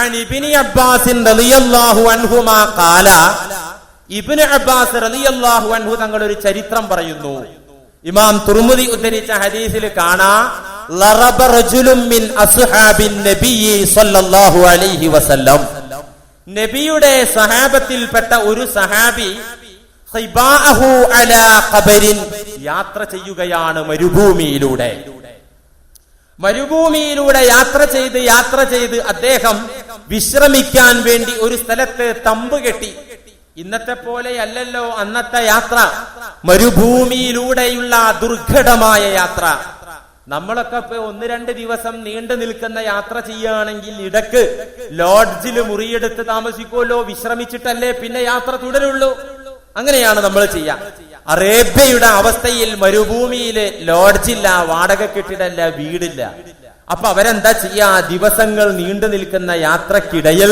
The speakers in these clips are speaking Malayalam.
عن ابن عباس رضي الله عنهما قال ഇബ്നു അബ്ബാസ് റളിയല്ലാഹു അൻഹു തങ്ങൾ ഒരു ചരിത്രം പറയുന്നു ഇമാം തുർമുദി ഉദ്ധരിച്ച ഹദീസിൽ കാണാ ലറബ റജുലും മിൻ അസ്ഹാബിൻ നബിയ്യി സ്വല്ലല്ലാഹു അലൈഹി വസല്ലം നബിയുടെ സഹാബത്തിൽപ്പെട്ട ഒരു സഹാബി ഖിബാഅഹു അലാ ഖബരിൻ യാത്ര ചെയ്യുകയാണ് മരുഭൂമിയിലൂടെ മരുഭൂമിയിലൂടെ യാത്ര ചെയ്ത് യാത്ര ചെയ്ത് അദ്ദേഹം വിശ്രമിക്കാൻ വേണ്ടി ഒരു സ്ഥലത്ത് തമ്പ് കെട്ടി. ഇന്നത്തെ പോലെയല്ലല്ലോ അന്നത്തെ യാത്ര. മരുഭൂമിയിലൂടെയുള്ള ദുർഘടമായ യാത്ര. നമ്മളൊക്കെ ഒന്ന് രണ്ട് ദിവസം നീണ്ടു നിൽക്കുന്ന യാത്ര ചെയ്യുകയാണെങ്കിൽ ഇടയ്ക്ക് ലോഡ്ജിൽ മുറിയെടുത്ത് താമസിക്കുമല്ലോ വിശ്രമിച്ചിട്ടല്ലേ പിന്നെ യാത്ര തുടരുള്ളൂ. അങ്ങനെയാണ് നമ്മൾ ചെയ്യാ. അറേബ്യയുടെ അവസ്ഥയിൽ മരുഭൂമിയിൽ ലോഡ്ജില്ല വാടക കെട്ടിടല്ല വീടില്ല. അപ്പൊ അവരെന്താ ചെയ്യാ? ദിവസങ്ങൾ നീണ്ടു നിൽക്കുന്ന യാത്രക്കിടയിൽ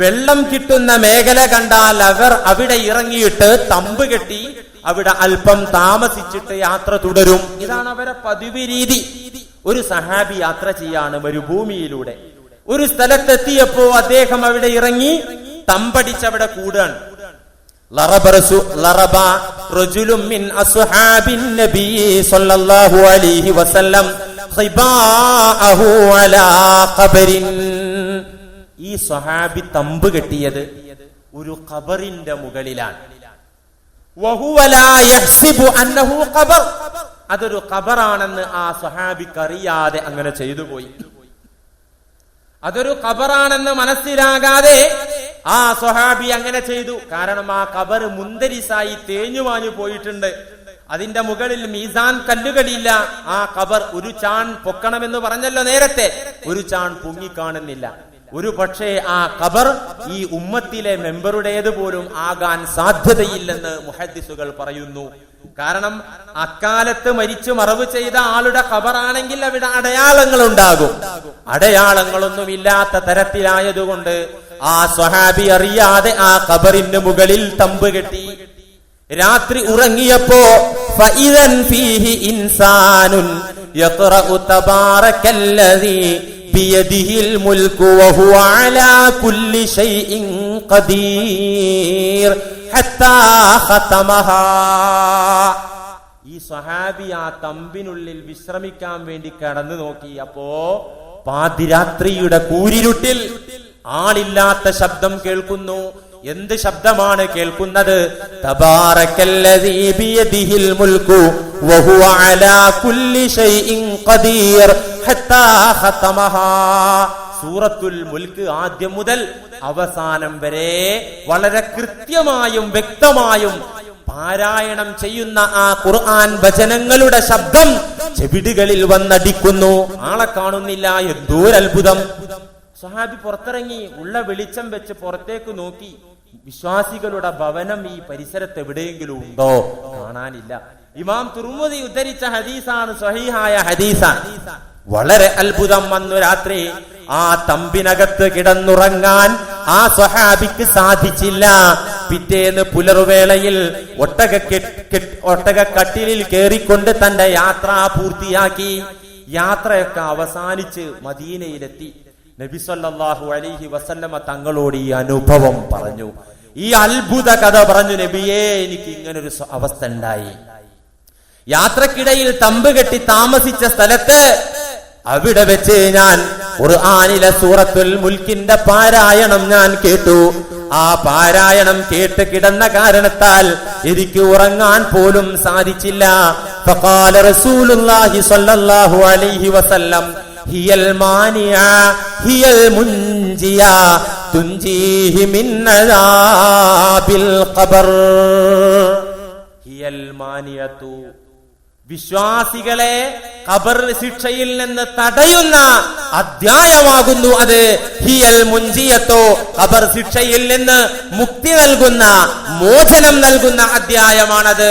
വെള്ളം കിട്ടുന്ന മേഖല കണ്ടാൽ അവർ അവിടെ ഇറങ്ങിയിട്ട് തമ്പ് കെട്ടി അവിടെ അല്പം താമസിച്ചിട്ട് യാത്ര തുടരും. ഇതാണ് അവരെ പതിവ് രീതി. ഒരു സഹാബി യാത്ര ചെയ്യാണ് മരുഭൂമിയിലൂടെ. ഒരു സ്ഥലത്തെത്തിയപ്പോ അദ്ദേഹം അവിടെ ഇറങ്ങി തമ്പടിച്ചവിടെ കൂടുകയാണ് ഈ സ്വഹാബി തമ്പ് കെട്ടിയത് ഒരു ഖബറിന്റെ മുകളിലാണ്. അതൊരു ഖബറാണെന്ന് ആ സ്വഹാബിക്ക് അറിയാതെ അങ്ങനെ ചെയ്തു പോയി. അതൊരു ഖബറാണെന്ന് മനസ്സിലാകാതെ ആ സൊഹാബി അങ്ങനെ ചെയ്തു. കാരണം ആ കബർ മുന്തരിസായി തേഞ്ഞുമാഞ്ഞു പോയിട്ടുണ്ട്. അതിന്റെ മുകളിൽ മീസാൻ കല്ലുകളില്ല. ആ കബർ ഒരു ചാൺ പൊക്കണമെന്ന് പറഞ്ഞല്ലോ നേരത്തെ. ഒരു ചാൺ പൊങ്ങിക്കാണുന്നില്ല. ഒരു പക്ഷേ ആ കബർ ഈ ഉമ്മത്തിലെ മെമ്പറുടേത് പോലും ആകാൻ സാധ്യതയില്ലെന്ന് മുഹദ്ദിസുകൾ പറയുന്നു. കാരണം അക്കാലത്ത് മരിച്ചു മറവ് ചെയ്ത ആളുടെ ഖബറാണെങ്കിൽ അവിടെ അടയാളങ്ങൾ ഉണ്ടാകും അടയാളങ്ങളൊന്നുമില്ലാത്ത തരത്തിലായതുകൊണ്ട് ആ സ്വഹാബി അറിയാതെ ആ ഖബറിന് മുകളിൽ തമ്പ് കെട്ടി. രാത്രി ഉറങ്ങിയപ്പോ ബിയദിഹിൽ മുൽക്കു വഹുവ അലാ കുല്ലി ഷൈഇൻ ഖദീർ ഹത്താ ഖതമഹാ. ഈ സ്വഹാബി ആ തമ്പിനുള്ളിൽ വിശ്രമിക്കാൻ വേണ്ടി കടന്നു നോക്കി അപ്പോ പാതിരാത്രിയുടെ കൂരിരുട്ടിൽ ആളില്ലാത്ത ശബ്ദം കേൾക്കുന്നു. എന്ത് ശബ്ദമാണ് കേൾക്കുന്നത്? സൂറത്തുൽ മുൽക്ക് ആദ്യം മുതൽ അവസാനം വരെ വളരെ കൃത്യമായും വ്യക്തമായും പാരായണം ചെയ്യുന്ന ആ ഖുർആൻ വചനങ്ങളുടെ ശബ്ദം ചെവിടുകളിൽ വന്നടിക്കുന്നു. ആളെ കാണുന്നില്ല എന്തോരത്ഭുതം. സഹാബി പുറത്തിറങ്ങി ഉള്ള വെളിച്ചം വെച്ച് പുറത്തേക്ക് നോക്കി വിശ്വാസികളുടെ ഭവനം ഈ പരിസരത്ത് എവിടെയെങ്കിലും ഉണ്ടോ? കാണാനില്ല. ഇമാം തുർമുദി ഉദ്ധരിച്ച ഹദീസാണ് സഹീഹായ ഹദീസാണ് വളരെ അത്ഭുതം വന്നു രാത്രി. ആ തമ്പിനകത്ത് കിടന്നുറങ്ങാൻ ആ സഹാബിക്ക് സാധിച്ചില്ല. പിറ്റേന്ന് പുലർവേളയിൽ ഒട്ടക ഒട്ടക കട്ടിലിൽ കേറിക്കൊണ്ട് തന്റെ യാത്ര പൂർത്തിയാക്കി. യാത്രയൊക്കെ അവസാനിച്ച് മദീനയിലെത്തി. നബിസല്ലാഹു അലിഹി വസല്ലമ തങ്ങളോട് ഈ അനുഭവം പറഞ്ഞു. ഈ അത്ഭുത കഥ പറഞ്ഞു നബിയേ എനിക്ക് ഇങ്ങനൊരു അവസ്ഥ ഉണ്ടായി. യാത്രക്കിടയിൽ തമ്പ് കെട്ടി താമസിച്ച സ്ഥലത്ത് അവിടെ വെച്ച് ഞാൻ ഖുർആനിലെ സൂറത്തുൽ മുൽക്കിന്റെ പാരായണം ഞാൻ കേട്ടു. ആ പാരായണം കേട്ട് കിടന്ന കാരണത്താൽ എനിക്ക് ഉറങ്ങാൻ പോലും സാധിച്ചില്ല. റസൂലുള്ളാഹി സ്വല്ലല്ലാഹു അലൈഹി വസല്ലം ഹിയൽ മാനിയ ഹിയൽ മുൻജിയ തുൻജീഹി മിൻ അദാബിൽ ഖബർ ഹിയൽ മാനിയതു വിശ്വാസികളെ ഖബർ ശിക്ഷയിൽ നിന്ന് തടയുന്ന അധ്യായമാകുന്നു അത്. ഹിയൽ മുഞ്ചിയത്തോ ഖബർ ശിക്ഷയിൽ നിന്ന് മുക്തി നൽകുന്ന മോചനം നൽകുന്ന അധ്യായമാണത്.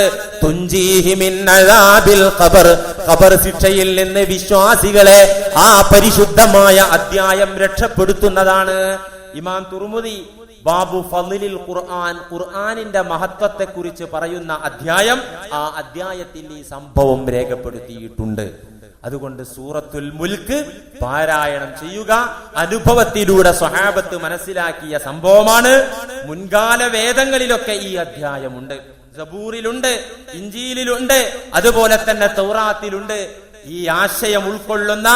ഖബർ. ഖബർ ശിക്ഷയിൽ നിന്ന് വിശ്വാസികളെ ആ പരിശുദ്ധമായ അധ്യായം രക്ഷപ്പെടുത്തുന്നതാണ്. ഇമാം തുർമുദി ബാബു ഫലിൽ ഖുർആൻ ഖുർആനിന്റെ മഹത്വത്തെ കുറിച്ച് പറയുന്ന അധ്യായം ആ അധ്യായത്തിൽ ഈ സംഭവം രേഖപ്പെടുത്തിയിട്ടുണ്ട്. അതുകൊണ്ട് സൂറത്തുൽ മുൽക്ക് പാരായണം ചെയ്യുക. അനുഭവത്തിലൂടെ സ്വഹാബത്ത് മനസ്സിലാക്കിയ സംഭവമാണ്. മുൻകാല വേദങ്ങളിലൊക്കെ ഈ അധ്യായമുണ്ട്. ജബൂറിലുണ്ട് ഇഞ്ചിയിലുണ്ട് അതുപോലെ തന്നെ തൗറാത്തിലുണ്ട്. ഈ ആശയം ഉൾക്കൊള്ളുന്ന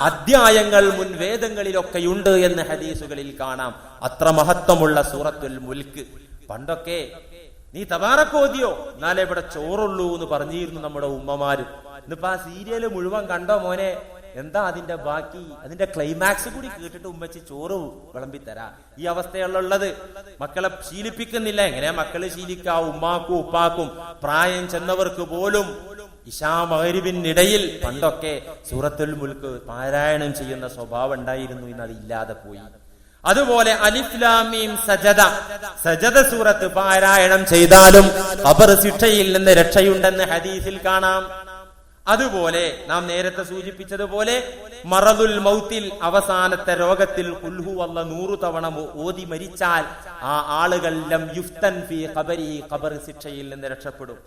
അധ്യായങ്ങൾ മുൻ വേദങ്ങളിലൊക്കെയുണ്ട് എന്ന് ഹദീസുകളിൽ കാണാം. അത്ര മഹത്വമുള്ള സൂറത്തുൽ മുൽക്ക്. പണ്ടൊക്കെ നീ തബാറക്കോതിയോ എന്നാലേ ഇവിടെ ചോറുള്ളൂ എന്ന് പറഞ്ഞിരുന്നു നമ്മുടെ ഉമ്മമാര്. ഇന്നിപ്പോ ആ സീരിയൽ മുഴുവൻ കണ്ടോ മോനെ? എന്താ അതിന്റെ ബാക്കി? അതിന്റെ ക്ലൈമാക്സ് കൂടി കേട്ടിട്ട് ഉമ്മച്ചി ചോറ് വിളമ്പി തരാ ഈ അവസ്ഥയുള്ളത് മക്കളെ ശീലിപ്പിക്കുന്നില്ല. എങ്ങനെയാ മക്കൾ ശീലിക്കാ? ഉമ്മാക്കും ഉപ്പാക്കും പ്രായം ചെന്നവർക്ക് പോലും ഇഷാ മകരിവിനിടയിൽ പണ്ടൊക്കെ സൂറത്തുൽ മുൽക്ക് പാരായണം ചെയ്യുന്ന സ്വഭാവം ഉണ്ടായിരുന്നു ഇന്ന് അത് ഇല്ലാതെ പോയി. അതുപോലെ അലിഫ്ലാമീം സജദ. സജദ സൂറത്ത് പാരായണം ചെയ്താലും ഖബർ ശിക്ഷയിൽ നിന്ന് രക്ഷയുണ്ടെന്ന് ഹദീസിൽ കാണാം. അതുപോലെ നാം നേരത്തെ സൂചിപ്പിച്ചതുപോലെ മറദുൽ മൗത്തിൽ അവസാനത്തെ രോഗത്തിൽ കുൽഹു അല്ല നൂറു തവണ ഓതി മരിച്ചാൽ ആ ആളുകൾ ലം യുഫ്തൻ ഫി ഖബരി ഖബർ ശിക്ഷയിൽ നിന്ന് രക്ഷപ്പെടും.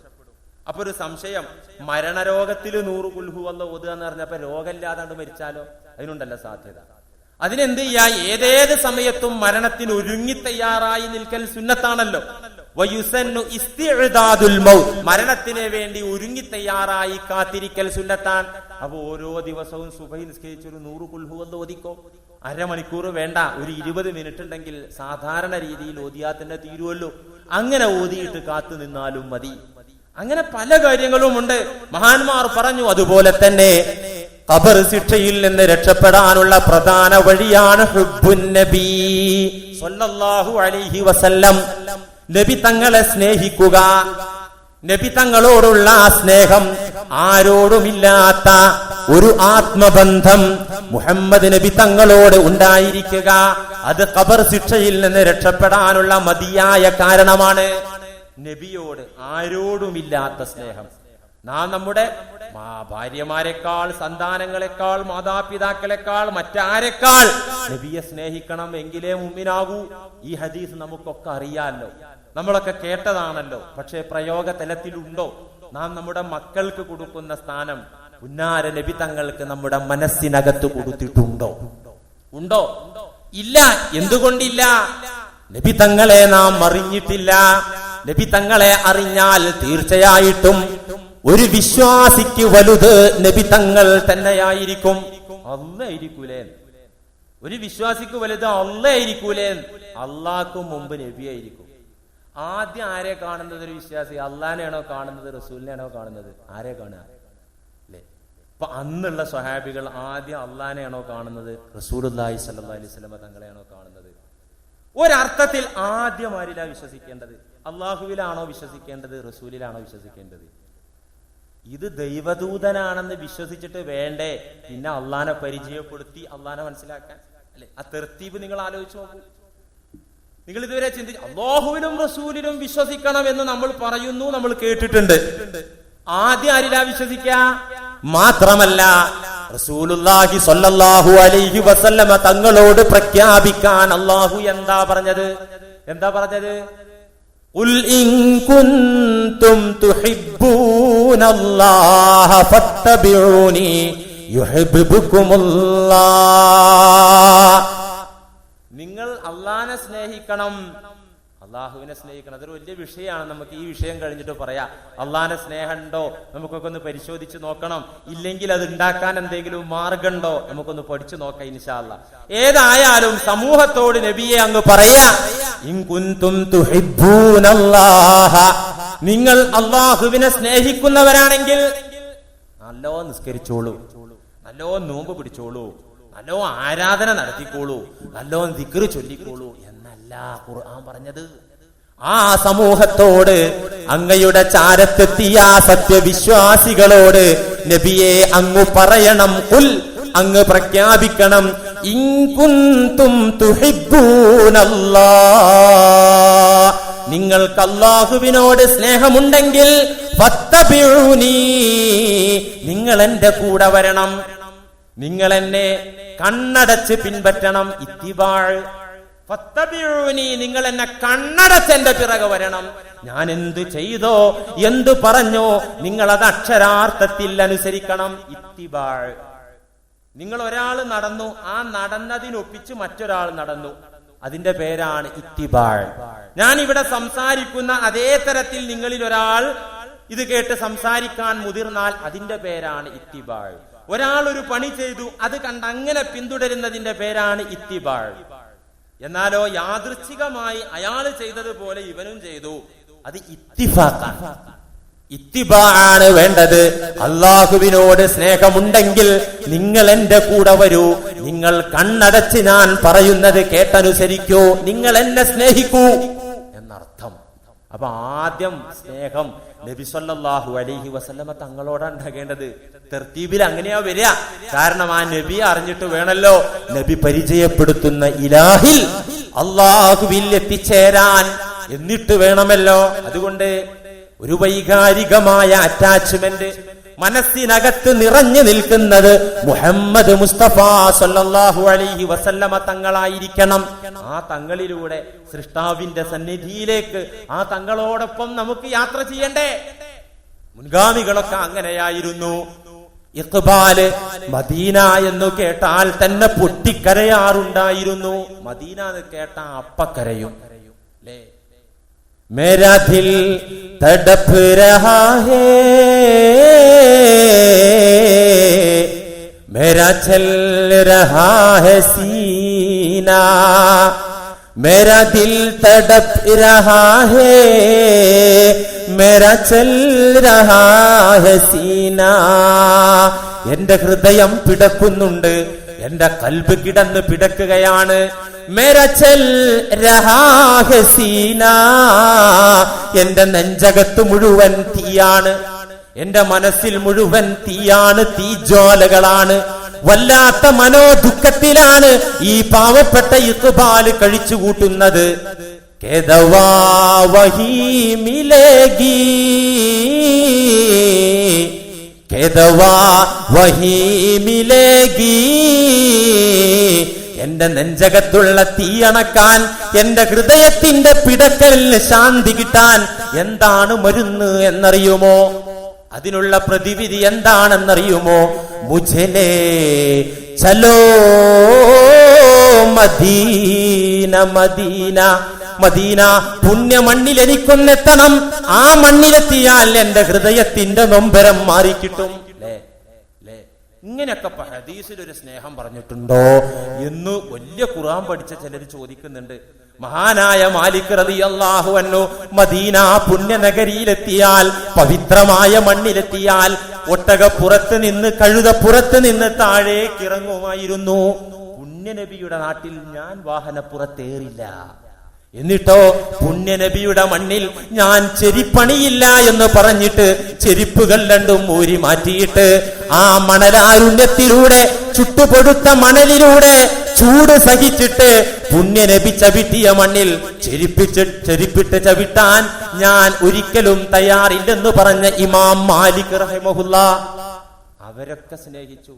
അപ്പൊ ഒരു സംശയം മരണരോഗത്തിൽ നൂറ് കുൽഹു അല്ല ഓതുക എന്ന് പറഞ്ഞപ്പോ രോഗമില്ലാതെ മരിച്ചാലോ? അതിനുണ്ടല്ല സാധ്യത. അതിനെന്ത് ചെയ്യാ? ഏതേത് സമയത്തും മരണത്തിന് ഒരുങ്ങി തയ്യാറായി നിൽക്കൽ സുന്നത്താണല്ലോ. മരണത്തിന് വേണ്ടി ഒരുങ്ങി തയ്യാറായി കാത്തിരിക്കൽ സുന്നത്താൻ അപ്പൊ ഓരോ ദിവസവും സുബൈ നിസ്കരിച്ചൊരു നൂറ് കുൽഹു എന്ന് ഓതിക്കോ. അരമണിക്കൂർ വേണ്ട. ഒരു ഇരുപത് മിനിറ്റ് ഉണ്ടെങ്കിൽ സാധാരണ രീതിയിൽ ഓതിയാ തന്നെ തീരുമല്ലോ അങ്ങനെ ഓതിയിട്ട് കാത്തു നിന്നാലും മതി. അങ്ങനെ പല കാര്യങ്ങളും ഉണ്ട് മഹാന്മാർ പറഞ്ഞു അതുപോലെ തന്നെ ഖബർ ശിക്ഷയിൽ നിന്ന് രക്ഷപ്പെടാനുള്ള പ്രധാന വഴിയാണ് നബി. അലൈഹി വസല്ലം. നബി തങ്ങളെ സ്നേഹിക്കുക. നബി തങ്ങളോടുള്ള ആ സ്നേഹം ആരോടുമില്ലാത്ത ഒരു ആത്മബന്ധം മുഹമ്മദ് നബി തങ്ങളോട് ഉണ്ടായിരിക്കുക. അത് കബർ ശിക്ഷയിൽ നിന്ന് രക്ഷപ്പെടാനുള്ള മതിയായ കാരണമാണ് നബിയോട് ആരോടുമില്ലാത്ത സ്നേഹം. നാം നമ്മുടെ ഭാര്യമാരെക്കാൾ സന്താനങ്ങളെക്കാൾ മാതാപിതാക്കളെക്കാൾ മറ്റാരെക്കാൾ നബിയെ സ്നേഹിക്കണം എങ്കിലേ മുമ്പിനാകൂ. ഈ ഹദീസ് നമുക്കൊക്കെ അറിയാമല്ലോ നമ്മളൊക്കെ കേട്ടതാണല്ലോ. പക്ഷേ പ്രയോഗ തലത്തിലുണ്ടോ നാം നമ്മുടെ മക്കൾക്ക് കൊടുക്കുന്ന സ്ഥാനം ഉന്നാര നബി തങ്ങൾക്ക് നമ്മുടെ മനസ്സിനകത്ത് കൊടുത്തിട്ടുണ്ടോ? ഉണ്ടോ? ഇല്ല. എന്തുകൊണ്ടില്ല? നബി തങ്ങളെ നാം അറിഞ്ഞിട്ടില്ല. നബി തങ്ങളെ അറിഞ്ഞാൽ തീർച്ചയായിട്ടും ഒരു വിശ്വാസിക്ക് വലുത് നബി തങ്ങൾ തന്നെയായിരിക്കും. അല്ലായിരിക്കൂലേ ഒരു വിശ്വാസിക്ക് വലുത് അല്ലായിരിക്കൂലേ അള്ളാഹ്ക്കും മുമ്പ് നബിയായിരിക്കും. ആദ്യം ആരെ കാണുന്നത് ഒരു വിശ്വാസി? അള്ളാനെയാണോ കാണുന്നത് റസൂലിനെയാണോ കാണുന്നത്? ആരെ കാണുക? അല്ലേ? അപ്പൊ അന്നുള്ള സ്വഹാബികൾ ആദ്യം അള്ളാനെയാണോ കാണുന്നത് റസൂലുല്ലാഹി സല്ലല്ലാഹി അലൈഹി സ്വലമ തങ്ങളെയാണോ കാണുന്നത്? ഒരർത്ഥത്തിൽ ആദ്യം ആരിലാ വിശ്വസിക്കേണ്ടത്? അള്ളാഹുവിലാണോ വിശ്വസിക്കേണ്ടത് റസൂലിലാണോ വിശ്വസിക്കേണ്ടത്? ഇത് ദൈവദൂതനാണെന്ന് വിശ്വസിച്ചിട്ട് വേണ്ടേ? പിന്നെ അള്ളാനെ പരിചയപ്പെടുത്തി അള്ളാനെ മനസ്സിലാക്കാൻ. അല്ലെ? ആ തെർത്തീപ് നിങ്ങൾ ആലോചിച്ചു നോക്കൂ. നിങ്ങൾ ഇതുവരെ ചിന്തിച്ചു അള്ളാഹുവിനും റസൂലിനും വിശ്വസിക്കണം എന്ന് നമ്മൾ പറയുന്നു നമ്മൾ കേട്ടിട്ടുണ്ട്. ആദ്യം ആരിലാ വിശ്വസിക്ക മാത്രമല്ല റസൂലുള്ളാഹി സ്വല്ലല്ലാഹു അലൈഹി വസല്ലമ തങ്ങളോട് പ്രഖ്യാപിക്കാൻ അള്ളാഹു എന്താ പറഞ്ഞത്? എന്താ പറഞ്ഞത്? قل إن كنتم تحبون الله فاتبعوني يحببكم الله നിങ്ങൾ അള്ളാനെ സ്നേഹിക്കണം അള്ളാഹുവിനെ സ്നേഹിക്കണം. അതൊരു വലിയ വിഷയമാണ്. നമുക്ക് ഈ വിഷയം കഴിഞ്ഞിട്ട് പറയാം. അള്ളാനെ സ്നേഹമുണ്ടോ? നമുക്കൊക്കെ ഒന്ന് പരിശോധിച്ച് നോക്കണം. ഇല്ലെങ്കിൽ അത് ഉണ്ടാക്കാൻ എന്തെങ്കിലും മാർഗമുണ്ടോ? നമുക്കൊന്ന് പഠിച്ചു നോക്കാം ഇൻഷാല്ല ഏതായാലും സമൂഹത്തോട് നബിയെ അങ്ങ് പറയാ. നിങ്ങൾ അള്ളാഹുവിനെ സ്നേഹിക്കുന്നവരാണെങ്കിൽ നല്ലോ നിസ്കരിച്ചോളൂ. നല്ലോ നോമ്പ് പിടിച്ചോളൂ. നല്ലോ ആരാധന നടത്തിക്കോളൂ. നല്ലോ ദിക്കറ് ചൊല്ലിക്കോളൂ. എന്നല്ല ഖുർആൻ പറഞ്ഞത് ആ സമൂഹത്തോട് അങ്ങയുടെ ചാരത്തെത്തിയ സത്യവിശ്വാസികളോട് നബിയെ അങ്ങ് പറയണം കുൽ അങ്ങ് പ്രഖ്യാപിക്കണം. ഇൻ കുന്തും തുഹിബ്ബൂനല്ലാഹ് നിങ്ങൾക്ക് അള്ളാഹുവിനോട് സ്നേഹമുണ്ടെങ്കിൽ. നിങ്ങൾ എന്റെ കൂടെ വരണം. നിങ്ങൾ എന്നെ കണ്ണടച്ച് പിൻപറ്റണം. ഫത്തബിഊനി, നിങ്ങൾ എന്നെ കണ്ണടച്ചെന്റെ പിറകെ വരണം. ഞാൻ എന്ത് ചെയ്തോ എന്ത് പറഞ്ഞോ നിങ്ങൾ അത് അക്ഷരാർത്ഥത്തിൽ അനുസരിക്കണം. ഇത്തിബാൾ നിങ്ങൾ ഒരാൾ നടന്നു ആ നടന്നതിനൊപ്പിച്ച് മറ്റൊരാൾ നടന്നു. അതിന്റെ പേരാണ് ഇത്തിബാൾ ഞാൻ ഇവിടെ സംസാരിക്കുന്ന അതേ തരത്തിൽ നിങ്ങളിൽ ഒരാൾ ഇത് കേട്ട് സംസാരിക്കാൻ മുതിർന്നാൽ അതിന്റെ പേരാണ് ഇത്തിബാൾ ഒരാൾ ഒരു പണി ചെയ്തു അത് കണ്ട് അങ്ങനെ പിന്തുടരുന്നതിന്റെ പേരാണ് ഇത്തിബാഴ്. എന്നാലോ യാദൃച്ഛികമായി അയാൾ ചെയ്തതുപോലെ ഇവനും ചെയ്തു. അത് ഇത്തിഫാക്കാണ്. ഇത്തിബാണ് വേണ്ടത്. അള്ളാഹുവിനോട് സ്നേഹമുണ്ടെങ്കിൽ നിങ്ങൾ എന്റെ കൂടെ വരൂ. നിങ്ങൾ കണ്ണടച്ച് ഞാൻ പറയുന്നത് കേട്ടനുസരിക്കൂ. നിങ്ങൾ എന്നെ സ്നേഹിക്കൂ. എന്നർത്ഥം. അപ്പൊ ആദ്യം സ്നേഹം നബി സല്ലല്ലാഹു അലൈഹി വസല്ലമ തങ്ങളോടാണ് ഉണ്ടാകേണ്ടത്. തെർത്തീബിൽ അങ്ങനെയാ വരിക. കാരണം ആ നബി അറിഞ്ഞിട്ട് വേണല്ലോ. നബി പരിചയപ്പെടുത്തുന്ന ഇലാഹിൽ അള്ളാഹുവിൽ എത്തിച്ചേരാൻ എന്നിട്ട് വേണമല്ലോ. അതുകൊണ്ട് ഒരു വൈകാരികമായ അറ്റാച്ച്മെന്റ് മനസ്സിനകത്ത് നിറഞ്ഞു നിൽക്കുന്നത് മുഹമ്മദ് മുസ്തഫ സല്ലല്ലാഹു അലൈഹി വസല്ലമ തങ്ങളായിരിക്കണം. ആ തങ്ങളിലൂടെ സൃഷ്ടാവിന്റെ സന്നിധിയിലേക്ക് ആ തങ്ങളോടൊപ്പം നമുക്ക് യാത്ര ചെയ്യണ്ടേ? മുൻഗാമികളൊക്കെ അങ്ങനെയായിരുന്നു. ഇഖ്ബാൽ മദീന എന്ന് കേട്ടാൽ തന്നെ പൊട്ടിക്കരയാറുണ്ടായിരുന്നു. മദീന എന്ന് കേട്ടാ അപ്പക്കരയും. അല്ലേ मेरा दिल तड़प रहा है मेरा चल रहा है सीना मेरा दिल तड़प रहा है मेरा चल रहा है सीना എന്റെ ഹൃദയം പിടക്കുന്നുണ്ട് എന്റെ കൽബ് കിടന്ന് പിടക്കുകയാണ് ചൽ രഹാ ഹെ എന്റെ നെഞ്ചകത്ത് മുഴുവൻ തീയാണ്. എന്റെ മനസ്സിൽ മുഴുവൻ തീയാണ് തീജ്വാലകളാണ് വല്ലാത്ത മനോദുഃഖത്തിലാണ് ഈ പാവപ്പെട്ട ഇക്കുബാൽ കഴിച്ചു കൂട്ടുന്നത് കേദവാ വഹി മിലേഗി കേദവാ വഹി മിലേഗി എന്റെ നെഞ്ചകത്തുള്ള തീയണക്കാൻ എന്റെ ഹൃദയത്തിന്റെ പിടക്കലിന് ശാന്തി കിട്ടാൻ എന്താണ് മരുന്ന് എന്നറിയുമോ? അതിനുള്ള പ്രതിവിധി എന്താണെന്നറിയുമോ? മുജലേ ചലോ മദീന മദീന മദീന പുണ്യ മണ്ണിൽ എനിക്കൊന്നെത്തണം. ആ മണ്ണിലെത്തിയാൽ എന്റെ ഹൃദയത്തിന്റെ നൊമ്പരം മാറിക്കിട്ടും? ഇങ്ങനെയൊക്കെ ഹദീസിൽ ഒരു സ്നേഹം പറഞ്ഞിട്ടുണ്ടോ എന്ന് വലിയ ഖുറാൻ പഠിച്ച ചിലർ ചോദിക്കുന്നുണ്ട്. മഹാനായ മാലിക് റതി അള്ളാഹു അന്നു മദീന പുണ്യനഗരിയിലെത്തിയാൽ പവിത്രമായ മണ്ണിലെത്തിയാൽ ഒട്ടകപ്പുറത്ത് നിന്ന് കഴുതപ്പുറത്ത് നിന്ന് താഴേക്കിറങ്ങുമായിരുന്നു പുണ്യനബിയുടെ നാട്ടിൽ ഞാൻ വാഹനപ്പുറത്തേറില്ല. എന്നിട്ടോ പുണ്യനബിയുടെ മണ്ണിൽ ഞാൻ ചെരിപ്പണിയില്ല എന്ന് പറഞ്ഞിട്ട് ചെരിപ്പുകൾ രണ്ടും ഊരി മാറ്റിയിട്ട് ആ മണലാരുണ്യത്തിലൂടെ ചുട്ടുപൊടുത്ത മണലിലൂടെ ചൂട് സഹിച്ചിട്ട് പുണ്യനബി ചവിട്ടിയ മണ്ണിൽ ചെരിപ്പിച്ച് ചെരിപ്പിട്ട് ചവിട്ടാൻ ഞാൻ ഒരിക്കലും തയ്യാറില്ലെന്ന് പറഞ്ഞ ഇമാം മാലിക് റഹിമഹുല്ല അവരൊക്കെ സ്നേഹിച്ചു.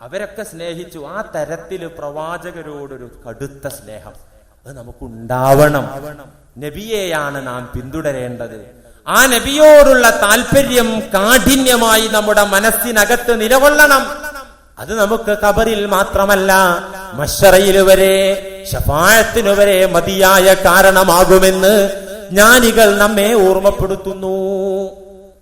അവരൊക്കെ സ്നേഹിച്ചു. ആ തരത്തിൽ പ്രവാചകരോടൊരു കടുത്ത സ്നേഹം. അത് നമുക്കുണ്ടാവണം. നബിയെയാണ് നാം പിന്തുടരേണ്ടത്. ആ നബിയോടുള്ള താല്പര്യം കാഠിന്യമായി നമ്മുടെ മനസ്സിനകത്ത് നിലകൊള്ളണം. അത് നമുക്ക് കബറിൽ മാത്രമല്ല മഷറയിൽ വരെ ഷഫായത്തിനു വരെ മതിയായ കാരണമാകുമെന്ന് ജ്ഞാനികൾ നമ്മെ ഓർമ്മപ്പെടുത്തുന്നു.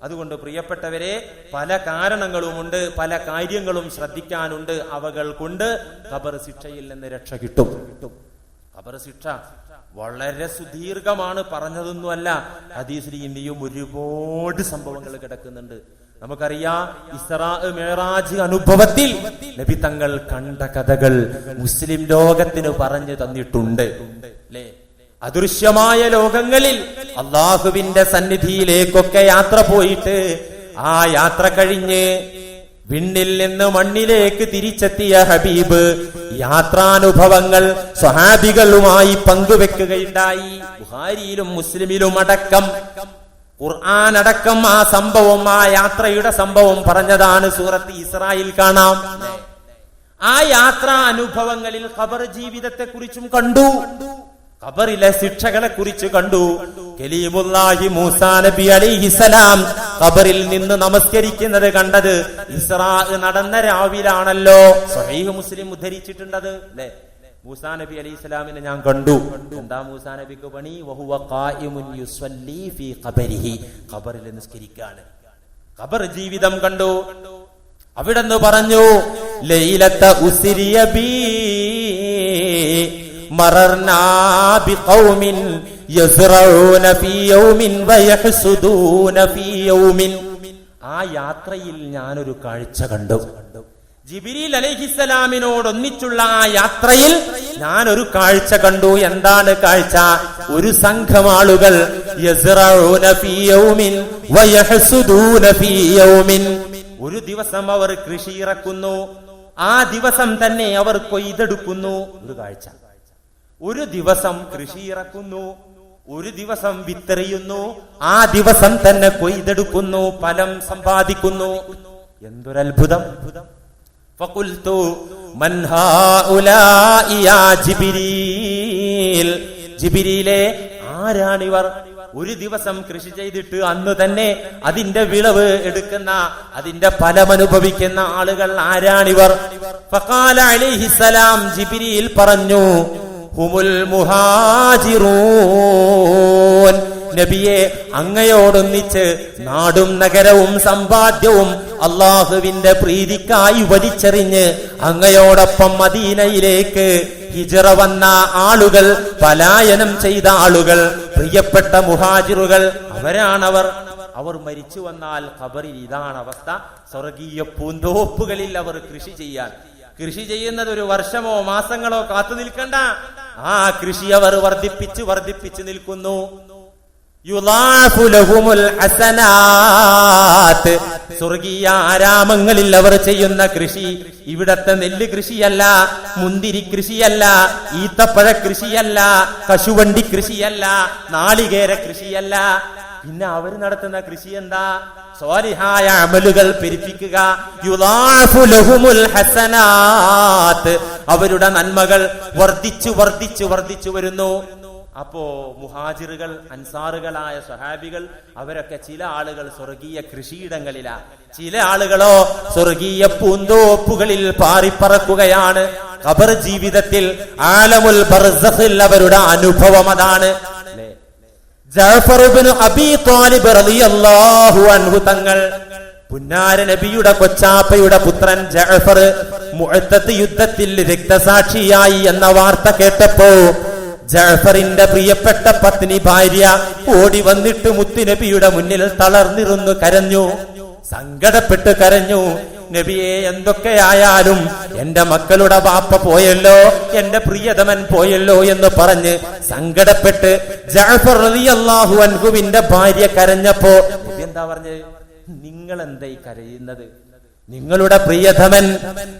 അതുകൊണ്ട് പ്രിയപ്പെട്ടവരെ പല കാരണങ്ങളുമുണ്ട് പല കാര്യങ്ങളും ശ്രദ്ധിക്കാനുണ്ട്. അവകൾ കൊണ്ട് കബർ ശിക്ഷയിൽ നിന്ന് രക്ഷ കിട്ടും കിട്ടും. ഖബർ ശിക്ഷ വളരെ സുദീർഘമാണ് പറഞ്ഞതൊന്നുമല്ല. ഹദീസിൽ ഇനിയും ഒരുപാട് സംഭവങ്ങൾ കിടക്കുന്നുണ്ട്. നമുക്കറിയാം ഇസ്രാ മേറാജ് അനുഭവത്തിൽ നബി തങ്ങൾ കണ്ട കഥകൾ മുസ്ലിം ലോകത്തിന് പറഞ്ഞു തന്നിട്ടുണ്ട്. അദൃശ്യമായ ലോകങ്ങളിൽ അള്ളാഹുവിന്റെ സന്നിധിയിലേക്കൊക്കെ യാത്ര പോയിട്ട് ആ യാത്ര കഴിഞ്ഞ് വിണ്ണിൽ നിന്ന് മണ്ണിലേക്ക് തിരിച്ചെത്തിയ ഹബീബ് യാത്രാനുഭവങ്ങൾ സ്വഹാബികളുമായി പങ്കുവെക്കുകയുണ്ടായി. ബുഹാരിയിലും മുസ്ലിമിലും അടക്കം ഖുർആൻ അടക്കം ആ സംഭവം ആ യാത്രയുടെ സംഭവം പറഞ്ഞതാണ് സൂറത്ത് ഇസ്രായേൽ കാണാം. ആ യാത്രാ അനുഭവങ്ങളിൽ ഖബർ ജീവിതത്തെ കുറിച്ചും കണ്ടു. ഖബറിലെ ശിക്ഷകളെ കുറിച്ച് കണ്ടു. കലീമുല്ലാഹി മൂസാ നബി അലിഹിസലാം ഖബറിൽ നിന്ന് നമസ്കരിക്കുന്നത് കണ്ടത് ഇസ്രാ നടന്ന രാവിലാണല്ലോ. സ്വഹീഹ് മുസ്ലിം ഉദ്ധരിച്ചിട്ടുണ്ടത്. അല്ലെ മൂസാ നബി അലി ഇസ്ലാമിനെ ഞാൻ കണ്ടു. എന്താ മൂസാ നബിക്ക് പണി? ഖബറിൽ നിസ്കരിക്കാണ്. ഖബർ ജീവിതം കണ്ടു. അവിടെ നിന്ന് പറഞ്ഞു ലൈലത്ത ഉസിരിയ ബീ മറർനാ بقوم യസ്റഊന ഫീ യൗമിൻ വയഹ്സുദൂന ഫീ യൗമിൻ ആ യാത്രയിൽ ഞാനൊരു കാഴ്ച കണ്ടു. ജിബിരിൽ അലൈഹിസ്സലാമിനോട് ഒന്നിച്ചുള്ള ആ യാത്രയിൽ ഞാൻ ഒരു കാഴ്ച കണ്ടു. എന്താണ് കാഴ്ച? ഒരു സംഘം ആളുകൾ ഒരു ദിവസം അവർ കൃഷി ഇറക്കുന്നു ആ ദിവസം തന്നെ അവർ കൊയ്തെടുക്കുന്നു ഒരു കാഴ്ച. ഒരു ദിവസം കൃഷിയിറക്കുന്നു ഒരു ദിവസം വിത്തെറിയുന്നു ആ ദിവസം തന്നെ കൊയ്തെടുക്കുന്നു ഫലം സമ്പാദിക്കുന്നു. എന്തൊരത്ഭുതം. ജിബിരിയിലെ ആരാണിവർ? ഒരു ദിവസം കൃഷി ചെയ്തിട്ട് അന്ന് തന്നെ അതിന്റെ വിളവ് എടുക്കുന്ന അതിന്റെ ഫലമനുഭവിക്കുന്ന ആളുകൾ ആരാണിവർ? ഫക്കാല അലിഹിസലാം ജിബിരിയിൽ പറഞ്ഞു മുഹാജിറൂൻ. നബിയെ അങ്ങയോടൊന്നിച്ച് നാടും നഗരവും സമ്പാദ്യവും അള്ളാഹുവിന്റെ പ്രീതിക്കായി വലിച്ചെറിഞ്ഞ് അങ്ങയോടൊപ്പം മദീനയിലേക്ക് ഹിജറ വന്ന ആളുകൾ പലായനം ചെയ്ത ആളുകൾ പ്രിയപ്പെട്ട മുഹാജിറുകൾ അവരാണവർ. അവർ മരിച്ചു വന്നാൽ ഖബറിൽ ഇതാണ് അവസ്ഥ. സ്വർഗീയ പൂന്തോപ്പുകളിൽ അവർ കൃഷി ചെയ്യാൻ. കൃഷി ചെയ്യുന്നത് ഒരു വർഷമോ മാസങ്ങളോ കാത്തു നിൽക്കണ്ട. ആ കൃഷി അവർ വർദ്ധിപ്പിച്ച് വർദ്ധിപ്പിച്ച് നിൽക്കുന്നു. സ്വർഗീയ ആരാമങ്ങളിൽ അവർ ചെയ്യുന്ന കൃഷി ഇവിടത്തെ നെല്ല് കൃഷിയല്ല മുന്തിരി കൃഷിയല്ല ഈത്തപ്പഴ കൃഷിയല്ല കശുവണ്ടി കൃഷിയല്ല നാളികേര കൃഷിയല്ല. പിന്നെ അവർ നടത്തുന്ന കൃഷി എന്താ? സ്വാലിഹായ അമലുകൾ പെരുപ്പിക്കുക. അവരുടെ നന്മകൾ വർദ്ധിച്ചു വർദ്ധിച്ചു വർദ്ധിച്ചു വരുന്നു. അപ്പോ മുഹാജിറുകൾ അൻസാറുകളായ സഹാബികൾ അവരൊക്കെ ചില ആളുകൾ സ്വർഗീയ കൃഷിയിടങ്ങളിലാ. ചില ആളുകളോ സ്വർഗീയ പൂന്തോപ്പുകളിൽ പാറിപ്പറക്കുകയാണ്. ഖബർ ജീവിതത്തിൽ ആലമുൽ അവരുടെ അനുഭവം അതാണ്. റളിയല്ലാഹു അൻഹു തങ്ങൾ പുന്നാര നബിയുടെ കൊച്ചാപ്പയുടെ പുത്രൻ ജഅഫർ മുഅത്തത്ത് യുദ്ധത്തിൽ രക്തസാക്ഷിയായി എന്ന വാർത്ത കേട്ടപ്പോ ജഅഫറിന്റെ പ്രിയപ്പെട്ട പത്നി ഭാര്യ ഓടി വന്നിട്ട് മുത്തുനബിയുടെ മുന്നിൽ തളർന്നിരുന്നു കരഞ്ഞു. സങ്കടപ്പെട്ട് കരഞ്ഞു. നബിയെ എന്തൊക്കെയായാലും എന്റെ മക്കളുടെ ബാപ്പ പോയല്ലോ എന്റെ പ്രിയതമൻ പോയല്ലോ എന്ന് പറഞ്ഞ് സങ്കടപ്പെട്ട് ജഅഫർ റളിയല്ലാഹു അൻഹുവിന്റെ ഭാര്യ കരഞ്ഞപ്പോ എന്താ പറഞ്ഞത് നിങ്ങൾ എന്തായി കരയുന്നത്? നിങ്ങളുടെ പ്രിയതമൻ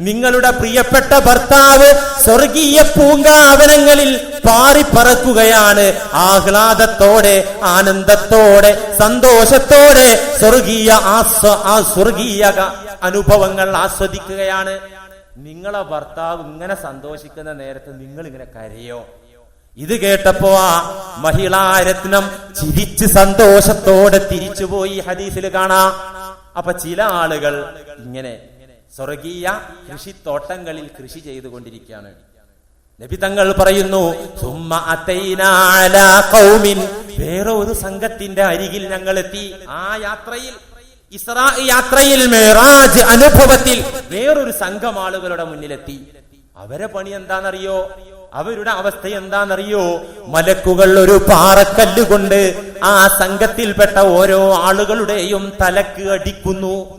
നിങ്ങളുടെ പ്രിയപ്പെട്ട ഭർത്താവ് സ്വർഗീയ പൂങ്കാവനങ്ങളിൽ പാറിപ്പറക്കുകയാണ്. ആഹ്ലാദത്തോടെ ആനന്ദത്തോടെ സന്തോഷത്തോടെ സ്വർഗീയ സ്വർഗീയ അനുഭവങ്ങൾ ആസ്വദിക്കുകയാണ്. നിങ്ങളെ ഭർത്താവ് ഇങ്ങനെ സന്തോഷിക്കുന്ന നേരത്ത് നിങ്ങൾ ഇങ്ങനെ കരയോ? ഇത് കേട്ടപ്പോ ആ മഹിളാരത്നം ചിരിച്ച് സന്തോഷത്തോടെ തിരിച്ചുപോയി ഹദീസിൽ കാണാം. അപ്പൊ ചില ആളുകൾ ഇങ്ങനെ സ്വർഗീയ കൃഷിത്തോട്ടങ്ങളിൽ കൃഷി ചെയ്തുകൊണ്ടിരിക്കുകയാണ്. നബി തങ്ങൾ പറയുന്നു സുമ്മ വേറെ ഒരു സംഘത്തിന്റെ അരികിൽ ഞങ്ങൾ എത്തി. ആ യാത്രയിൽ ഇസ്രാ യാത്രയിൽ മേറാജ് അനുഭവത്തിൽ വേറൊരു സംഘം ആളുകളുടെ മുന്നിലെത്തി. അവരെ പണി എന്താണെന്നറിയോ? അവരുടെ അവസ്ഥ എന്താണെന്നറിയോ? മലക്കുകൾ ഒരു പാറക്കല്ല് കൊണ്ട് ആ സംഘത്തിൽപ്പെട്ട ഓരോ ആളുകളുടെയും തലക്ക് അടിക്കുന്നു.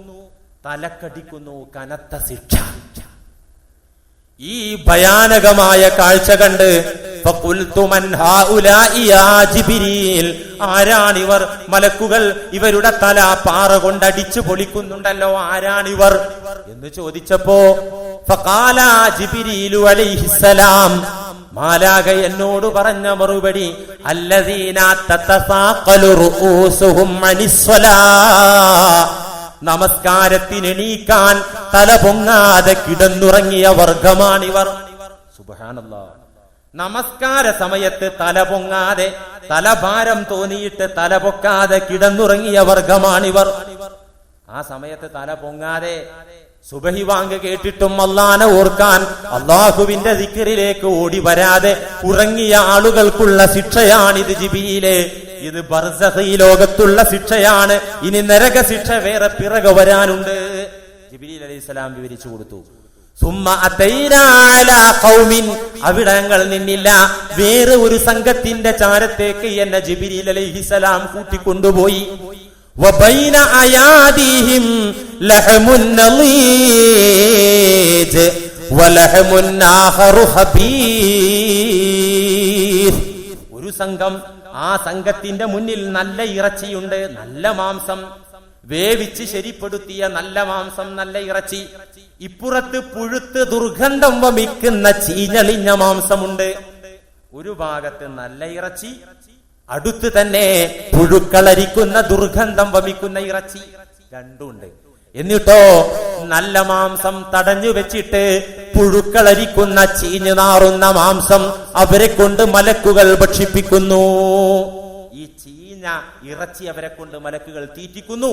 തലക്കടിക്കുന്നു കനത്ത ശിക്ഷ. ഈ ഭയാനകമായ കാഴ്ച കണ്ട് ആരാണിവർ? മലക്കുകൾ ഇവരുടെ തല പാറ കൊണ്ടടിച്ചു പൊളിക്കുന്നുണ്ടല്ലോ. ആരാണിവർ? എന്ന് ചോദിച്ചപ്പോ അലൈഹിസ്സലാം മാലാക എന്നോട് പറഞ്ഞ മറുപടി നമസ്കാരത്തിനെണീക്കാൻ തല പൊങ്ങാതെ കിടന്നുറങ്ങിയ വർഗമാണിവർ. സുബഹാനല്ലാ. നമസ്കാര സമയത്ത് തല പൊങ്ങാതെ തലഭാരം തോന്നിയിട്ട് തല പൊക്കാതെ കിടന്നുറങ്ങിയ വർഗമാണിവർ. ആ സമയത്ത് തല പൊങ്ങാതെ സുബഹി വാങ്ക് കേട്ടിട്ടും അള്ളാനെ ഓർക്കാൻ അള്ളാഹുവിന്റെ ദിക്കറിലേക്ക് ഓടി വരാതെ ഉറങ്ങിയ ആളുകൾക്കുള്ള ശിക്ഷയാണിത് ജിബിയിലെ. ഇത് ബർസഹി ലോകത്തുള്ള ശിക്ഷയാണ്. ഇനി നരക ശിക്ഷ വേറെ പിറകെ വരാനുണ്ട്. ജിബിലി അലൈഹി സ്വലാം വിവരിച്ചു കൊടുത്തു. അവിടെ ഞങ്ങൾ നിന്നില്ല. വേറെ ഒരു സംഘത്തിന്റെ ചാരത്തേക്ക് എന്നെ ജിബിരി അലൈഹിസലാം കൂട്ടിക്കൊണ്ടുപോയി. ഒരു സംഘം ആ സംഘത്തിന്റെ മുന്നിൽ നല്ല ഇറച്ചിയുണ്ട് നല്ല മാംസം. വേവിച്ച് ശരിപ്പെടുത്തിയ നല്ല മാംസം നല്ല ഇറച്ചി. ഇപ്പുറത്ത് പുഴുത്ത് ദുർഗന്ധം വമിക്കുന്ന ചീഞ്ഞളിഞ്ഞ മാംസമുണ്ട്. ഒരു ഭാഗത്ത് നല്ല ഇറച്ചി അടുത്ത് തന്നെ പുഴുക്കളരിക്കുന്ന ദുർഗന്ധം വമിക്കുന്ന ഇറച്ചി രണ്ടുണ്ട്. എന്നിട്ടോ നല്ല മാംസം തടഞ്ഞു വെച്ചിട്ട് പുഴുക്കളരിക്കുന്ന ചീഞ്ഞു നാറുന്ന മാംസം അവരെ കൊണ്ട് മലക്കുകൾ ഭക്ഷിപ്പിക്കുന്നു. ഈ ചീഞ്ഞ ഇറച്ചി അവരെ കൊണ്ട് മലക്കുകൾ തീറ്റിക്കുന്നു.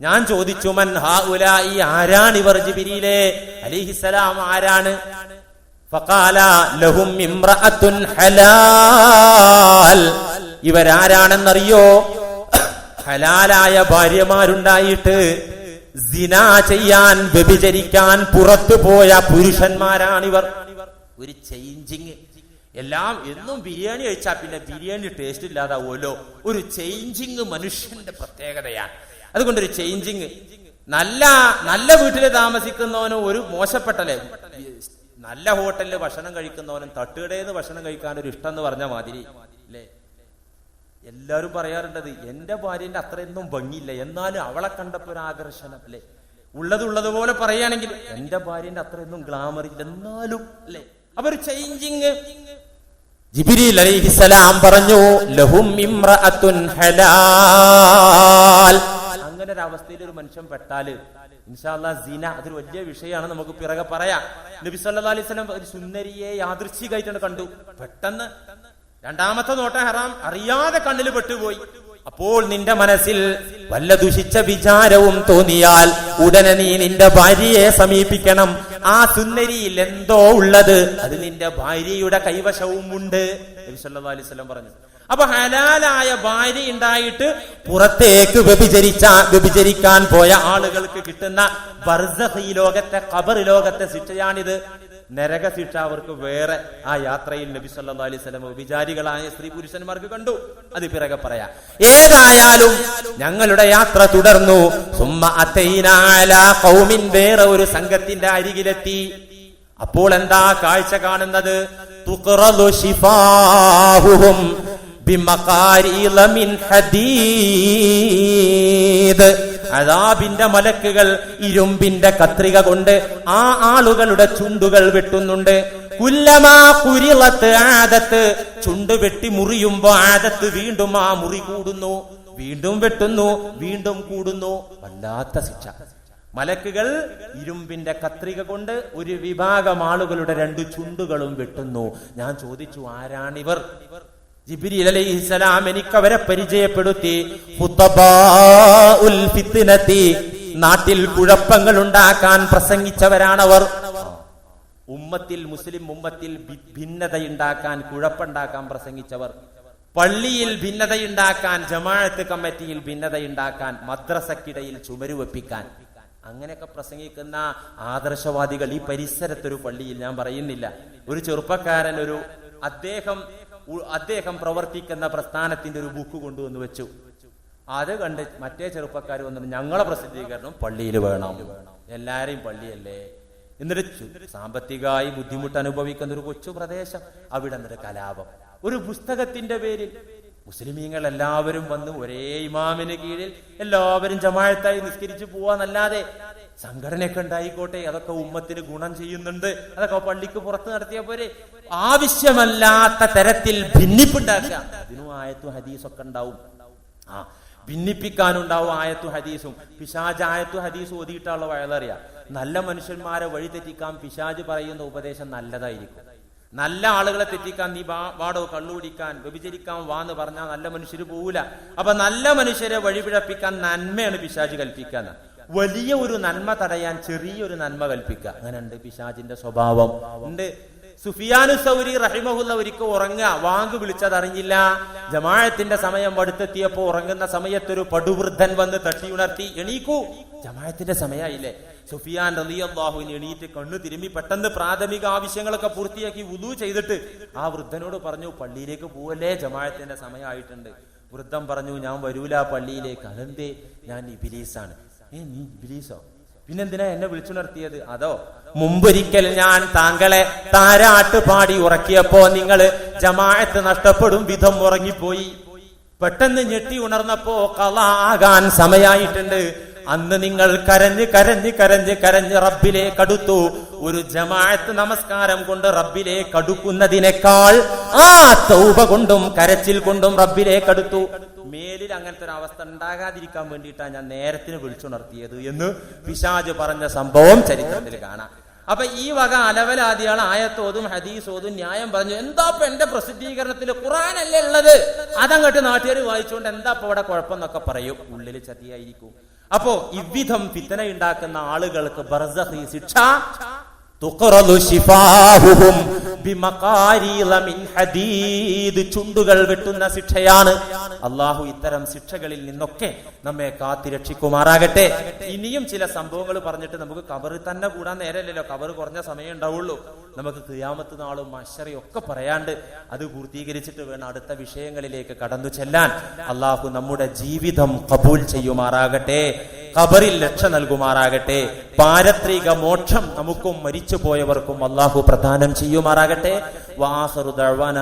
ഞാൻ ചോദിച്ചു മൻ ഹാ ആരാണ് ഇവർ ജിബിരിയിലെ അലിഹിസലാം ആരാണ്? ഫഖാല ലഹും ഹലാൽ. ഇവരാരാണെന്നറിയോ? ഹലാലായ ഭാര്യമാരുണ്ടായിട്ട് സിന ചെയ്യാൻ വ്യഭിചരിക്കാൻ പുറത്തു പോയ പുരുഷന്മാരാണിവർ. ഒരു ചേഞ്ചിങ്. എല്ലാം എന്നും ബിരിയാണി കഴിച്ചാൽ പിന്നെ ബിരിയാണി ടേസ്റ്റ് ഇല്ലാതാവുമല്ലോ. ഒരു ചേഞ്ചിങ് മനുഷ്യന്റെ പ്രത്യേകതയാണ്. അതുകൊണ്ടൊരു ചേഞ്ചിങ് നല്ല നല്ല വീട്ടിൽ താമസിക്കുന്നവനും ഒരു മോശപ്പെട്ടല്ലേ? നല്ല ഹോട്ടലിൽ ഭക്ഷണം കഴിക്കുന്നവനും തട്ടുകടയിൽ ഭക്ഷണം കഴിക്കാൻ ഒരു ഇഷ്ടം എന്ന് പറഞ്ഞ മാതിരി. അല്ലേ എല്ലാവരും പറയാറുണ്ടത് എന്റെ ഭാര്യന്റെ അത്രയൊന്നും ഭംഗിയില്ല. എന്നാലും അവളെ കണ്ടപ്പോ ഒരു ആകർഷണം അല്ലേ ഉള്ളത് ഉള്ളതുപോലെ പറയുകയാണെങ്കിൽ എന്റെ ഭാര്യന്റെ അത്രയൊന്നും ഗ്ലാമർ ഇല്ല എന്നാലും അല്ലേ അപ്പൊ ഒരു ചേഞ്ചിങ് ജിബിരിൽ അലൈഹിസലാം പറഞ്ഞു ലഹും ഇമ്രഅത്തുൻ ഹലാൽ. അങ്ങനെ ഒരു അവസ്ഥയിൽ ഒരു മനുഷ്യൻ പെട്ടാൽ ഇൻഷാല്ല സിന അതൊരു വലിയ വിഷയമാണ് നമുക്ക് പിറകെ പറയാം. നബി സല്ലാ അലൈഹി ഒരു സുന്ദരിയെ യാദൃശ്ചികായിട്ടാണ് കണ്ടു. പെട്ടെന്ന് രണ്ടാമത്തെ നോട്ടം ഹറാം. അറിയാതെ കണ്ണിൽ പെട്ടുപോയി. അപ്പോൾ നിന്റെ മനസ്സിൽ വല്ല ദുഷിച്ച വിചാരവും തോന്നിയാൽ ഉടനെ നീ നിന്റെ ഭാര്യയെ സമീപിക്കണം. ആ സുന്ദരിയിൽ എന്തോ ഉള്ളത്. അത് നിന്റെ ഭാര്യയുടെ കൈവശവും ഉണ്ട് നബി സല്ലാ അലൈഹി പറഞ്ഞു. അപ്പൊ ഹലാലായ ഭാര്യ ഉണ്ടായിട്ട് പുറത്തേക്ക് വ്യഭിചരിച്ച വ്യഭിചരിക്കാൻ പോയ ആളുകൾക്ക് കിട്ടുന്ന ബർസഹി ലോകത്തെ ഖബർ ലോകത്തെ ശിക്ഷയാണിത്. നരക ശിക്ഷ അവർക്ക് വേറെ ആ യാത്രയിൽ നബി സല്ലാ അലൈഹി വസല്ലം വിചാരികളായ സ്ത്രീ പുരുഷന്മാർക്ക് കണ്ടു. അത് പിറകെ പറയാ. ഏതായാലും ഞങ്ങളുടെ യാത്ര തുടർന്നു. സുമ്മ വേറെ ഒരു സംഘത്തിന്റെ അരികിലെത്തി. അപ്പോൾ എന്താ കാഴ്ച കാണുന്നത്? അതാബിന്റെ മലക്കുകൾ ഇരുമ്പിന്റെ കത്രിക കൊണ്ട് ആ ആളുകളുടെ ചുണ്ടുകൾ വെട്ടുന്നുണ്ട്. കുല്ലമാ കുരിളത്ത് ആദത്ത്. ചുണ്ട് വെട്ടി മുറിയുമ്പോ ആദത്ത് വീണ്ടും ആ മുറി കൂടുന്നു. വീണ്ടും വെട്ടുന്നു വീണ്ടും കൂടുന്നു. വല്ലാത്ത ശിക്ഷ. മലക്കുകൾ ഇരുമ്പിന്റെ കത്രിക കൊണ്ട് ഒരു വിഭാഗം ആളുകളുടെ രണ്ട് ചുണ്ടുകളും വെട്ടുന്നു. ഞാൻ ചോദിച്ചു ആരാണിവർ? ജിബിരി അലൈഹിസലാം എനിക്ക് അവരെ പരിചയപ്പെടുത്തി. നാട്ടിൽ കുഴപ്പങ്ങൾ ഉണ്ടാക്കാൻ പ്രസംഗിച്ചവരാണവർ. ഉമ്മത്തിൽ മുസ്ലിം ഉമ്മത്തിൽ ഭിന്നത ഭിന്നതയുണ്ടാക്കാൻ കുഴപ്പമുണ്ടാക്കാൻ പ്രസംഗിച്ചവർ. പള്ളിയിൽ ഭിന്നതയുണ്ടാക്കാൻ ജമാഅത്ത് കമ്മിറ്റിയിൽ ഭിന്നതയുണ്ടാക്കാൻ മദ്രസക്കിടയിൽ ചുമരുവെപ്പിക്കാൻ അങ്ങനെയൊക്കെ പ്രസംഗിക്കുന്ന ആദർശവാദികൾ ഈ പരിസരത്തൊരു പള്ളിയിൽ ഞാൻ പറയുന്നില്ല. ഒരു ചെറുപ്പക്കാരൻ ഒരു അദ്ദേഹം അദ്ദേഹം പ്രവർത്തിക്കുന്ന പ്രസ്ഥാനത്തിന്റെ ഒരു ബുക്ക് കൊണ്ടുവന്ന് വെച്ചു. അത് കണ്ട് മറ്റേ ചെറുപ്പക്കാർ വന്നിട്ട് ഞങ്ങളെ പ്രസിദ്ധീകരണം പള്ളിയിൽ വേണം. എല്ലാരെയും പള്ളിയല്ലേ? എന്നിട്ട് സാമ്പത്തികമായി ബുദ്ധിമുട്ട് അനുഭവിക്കുന്ന ഒരു കൊച്ചു പ്രദേശം. അവിടെ നിന്നൊരു കലാപം. ഒരു പുസ്തകത്തിന്റെ പേരിൽ മുസ്ലിമീങ്ങൾ എല്ലാവരും വന്ന് ഒരേ ഇമാമിന് കീഴിൽ എല്ലാവരും ജമാഴത്തായി നിസ്കരിച്ചു പോവാന്നല്ലാതെ സംഘടനയൊക്കെ ഉണ്ടായിക്കോട്ടെ അതൊക്കെ ഉമ്മത്തിന് ഗുണം ചെയ്യുന്നുണ്ട്. അതൊക്കെ പള്ളിക്ക് പുറത്ത് നടത്തിയ പോലെ ആവശ്യമല്ലാത്ത തരത്തിൽ ഭിന്നിപ്പുണ്ടാക്കുക. അതിനും ആയത്തും ഹദീസൊക്കെ ഉണ്ടാവും. ആ ഭിന്നിപ്പിക്കാനുണ്ടാവും ആയത്തു ഹദീസും. പിശാജ് ആയത്തു ഹദീസ് ഓതിയിട്ടുള്ള വയലറിയാം. നല്ല മനുഷ്യന്മാരെ വഴി തെറ്റിക്കാൻ പിശാജ് പറയുന്ന ഉപദേശം നല്ലതായിരിക്കും. നല്ല ആളുകളെ തെറ്റിക്കാൻ നീ വാ- വാടോ കള്ളുപിടിക്കാൻ വ്യഭിചരിക്കാൻ വാന്ന് പറഞ്ഞാൽ നല്ല മനുഷ്യർ പോവില്ല അപ്പൊ നല്ല മനുഷ്യരെ വഴിപിഴപ്പിക്കാൻ നന്മയാണ് പിശാജ് കൽപ്പിക്കുക വലിയ ഒരു നന്മ തടയാൻ ചെറിയൊരു നന്മ കൽപ്പിക്കുക. അങ്ങനെ ഉണ്ട് പിശാജിന്റെ സ്വഭാവം. ഉണ്ട്. സുഫിയാനു സൗരി റഹിമഹുല്ല ഒരിക്കൽ ഉറങ്ങുക. വാങ്ക് വിളിച്ചതറിഞ്ഞില്ല ജമാഴത്തിന്റെ സമയം അടുത്തെത്തിയപ്പോ ഉറങ്ങുന്ന സമയത്തൊരു പടുവൃദ്ധൻ വന്ന് തട്ടി ഉണർത്തി എണീക്കൂ. ജമാഴത്തിന്റെ സമയമായില്ലേ സുഫിയാൻ റലിയാഹുവിന് എണീറ്റ് കണ്ണു തിരുമ്പി പെട്ടെന്ന് പ്രാഥമിക ആവശ്യങ്ങളൊക്കെ പൂർത്തിയാക്കി ഉദു ചെയ്തിട്ട് ആ വൃദ്ധനോട് പറഞ്ഞു പള്ളിയിലേക്ക് പോവല്ലേ? ജമാഴത്തിന്റെ സമയമായിട്ടുണ്ട്. വൃദ്ധം പറഞ്ഞു ഞാൻ വരൂല പള്ളിയിലേക്ക്. അതെന്തേ? ഞാൻ ഇബിലീസാണ്. ഏ നീ ഇബ്ലീസോ? പിന്നെന്തിനാ എന്നെ വിളിച്ചുണർത്തിയത് അതോ മുമ്പൊരിക്കൽ ഞാൻ താങ്കളെ താരാട്ട് പാടി ഉറക്കിയപ്പോ നിങ്ങൾ ജമാഅത്ത് നഷ്ടപ്പെടും വിധം ഉറങ്ങിപ്പോയി. പെട്ടെന്ന് ഞെട്ടി ഉണർന്നപ്പോ കള ആകാൻ സമയായിട്ടുണ്ട്. അന്ന് നിങ്ങൾ കരഞ്ഞ് കരഞ്ഞ് കരഞ്ഞ് കരഞ്ഞ് റബ്ബിലെ കടുത്തു ഒരു ജമാഅത്ത് നമസ്കാരം കൊണ്ട് റബ്ബിലെ കടുക്കുന്നതിനേക്കാൾ ആ തൗബ കൊണ്ടും കരച്ചിൽ കൊണ്ടും റബ്ബിലെ അടുത്തു. മേലിൽ അങ്ങനത്തെ ഒരു അവസ്ഥ ഉണ്ടാകാതിരിക്കാൻ വേണ്ടിയിട്ടാണ് ഞാൻ നേരത്തിന് വിളിച്ചുണർത്തിയത് എന്ന് പിശാജ് പറഞ്ഞ സംഭവം ചരിത്രത്തിൽ കാണാം. അപ്പൊ ഈ വക അലവലാദികൾ ആയത്തോതും ഹദീസോതും ന്യായം പറഞ്ഞു എന്താ ഇപ്പൊ എന്റെ പ്രസിദ്ധീകരണത്തിൽ ഖുറാനല്ലേ ഉള്ളത്? അതങ്ങോട്ട് നാട്ടുകാർ വായിച്ചുകൊണ്ട് എന്താ ഇപ്പൊ ഇവിടെ കുഴപ്പം എന്നൊക്കെ പറയും. ഉള്ളിൽ ചതിയായിരിക്കും. അപ്പോ ഇവിധം ഫിത്തന ഉണ്ടാക്കുന്ന ആളുകൾക്ക് ബർസഹി ശിക്ഷ ഹദീദ്. ചുണ്ടുകൾ വെട്ടുന്ന ശിക്ഷയാണ്. അള്ളാഹു ഇത്തരം ശിക്ഷകളിൽ നിന്നൊക്കെ നമ്മെ കാത്തിരക്ഷിക്കുമാറാകട്ടെ ഇനിയും ചില സംഭവങ്ങൾ പറഞ്ഞിട്ട് നമുക്ക് കവർ തന്നെ കൂടാൻ നേരമല്ലല്ലോ. കബർ കുറഞ്ഞ സമയം ഉണ്ടാവുള്ളൂ. നമുക്ക് ക്രിയാമത്ത് നാളും മഷറിയും ഒക്കെ പറയാണ്ട് അത് പൂർത്തീകരിച്ചിട്ട് വേണം അടുത്ത വിഷയങ്ങളിലേക്ക് കടന്നു ചെല്ലാൻ. അള്ളാഹു നമ്മുടെ ജീവിതം കബൂൽ ചെയ്യുമാറാകട്ടെ. ഖബറിൽ രക്ഷ നൽകുമാറാകട്ടെ. പാരത്രിക മോക്ഷം നമുക്കും മരിച്ചുപോയവർക്കും അള്ളാഹു പ്രദാനം ചെയ്യുമാറാകട്ടെ. വാഹറു ദഅ്വാന